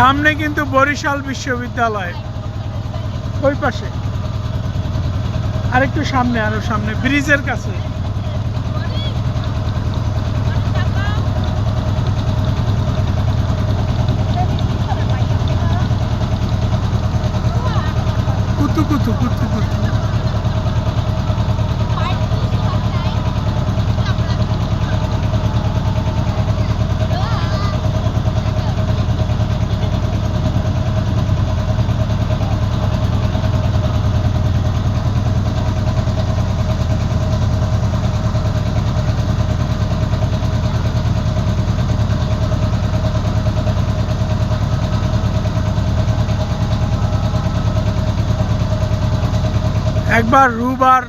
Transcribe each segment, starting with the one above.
সামনে কিন্তু বরিশাল বিশ্ববিদ্যালয়। ওই পাশে। আরেকটু সামনে, আরও সামনে, ব্রিজের কাছে। কুতু কুতু কুতু কুতু। একবার রুবার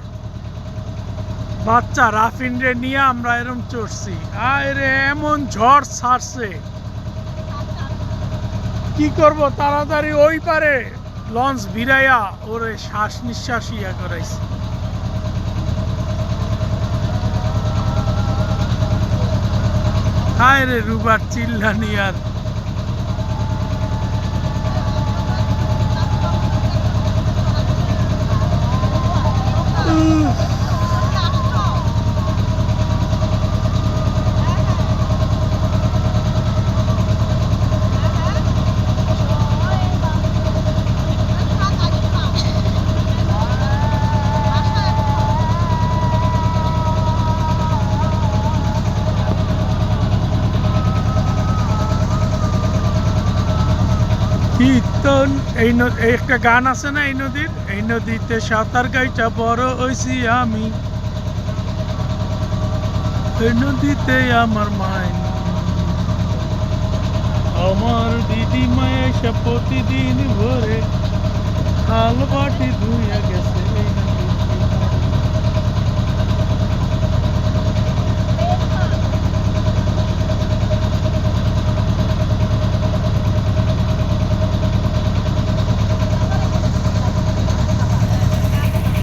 বাচ্চা রাফিনরে নিয়ে আমরা এরম চড়ছি। আরে এমন ঝড় ছাড়ছে। কি করব তাড়াতাড়ি ওই পারে? লঞ্চ ভিড়াইয়া ওরে শ্বাস নিঃশ্বাস ইয়া করাইছে। হায় রে রুবার চিল্লানি আর কীর্তন, এই একটা গান আছে না এই নদীর? এই নদীতে সাঁতার গাইটা বড় হইছি আমি। এই নদীতে আমার মায় আমার দিদি মায়ের প্রতিদিন ভরে হাল বাটি ধুয়ে গেছে।